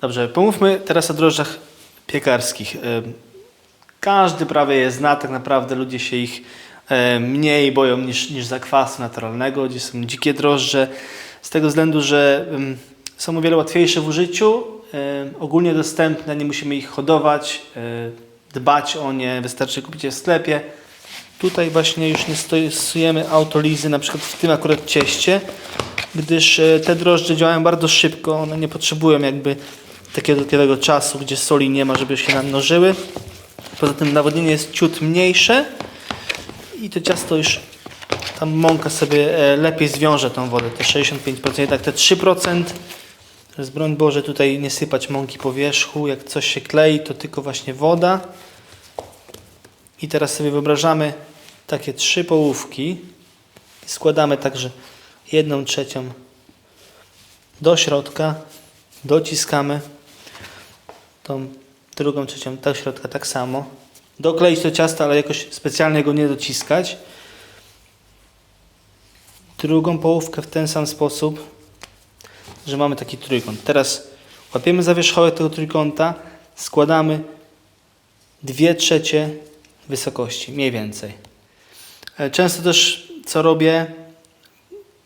Dobrze, pomówmy teraz o drożdżach piekarskich. Ym, Każdy prawie je zna, tak naprawdę ludzie się ich e, mniej boją niż, niż zakwasu naturalnego, gdzie są dzikie drożdże, z tego względu, że są o wiele łatwiejsze w użyciu, ogólnie dostępne, nie musimy ich hodować, y, dbać o nie, wystarczy kupić je w sklepie. Tutaj właśnie już nie stosujemy autolizy, na przykład w tym akurat cieście, gdyż e, te drożdże działają bardzo szybko, one nie potrzebują jakby takiego dodatkowego czasu, gdzie soli nie ma, żeby się namnożyły. Poza tym nawodnienie jest ciut mniejsze i to ciasto już tam mąka sobie e, lepiej zwiąże tą wodę, te 65%, jednak te 3%. Teraz broń Boże tutaj nie sypać mąki po wierzchu, jak coś się klei to tylko właśnie woda. I teraz sobie wyobrażamy takie trzy połówki i składamy także jedną trzecią do środka, dociskamy tą drugą trzecią do środka tak samo. Dokleić to ciasto, ale jakoś specjalnie go nie dociskać. Drugą połówkę w ten sam sposób, że mamy taki trójkąt. Teraz łapiemy za wierzchołek tego trójkąta, składamy dwie trzecie wysokości, mniej więcej. E, Często też co robię,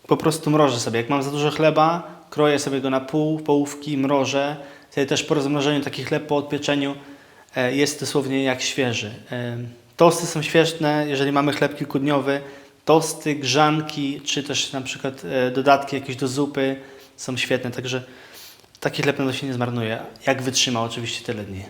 po prostu mrożę sobie. Jak mam za dużo chleba, kroję sobie go na pół, połówki, mrożę. Wtedy też po rozmrożeniu taki chleb po odpieczeniu e, jest dosłownie jak świeży. E, Tosty są świetne, jeżeli mamy chleb kilkudniowy. Tosty, grzanki, czy też na przykład e, dodatki jakieś do zupy są świetne, także taki chleb na pewno się nie zmarnuje. Jak wytrzyma oczywiście tyle dni.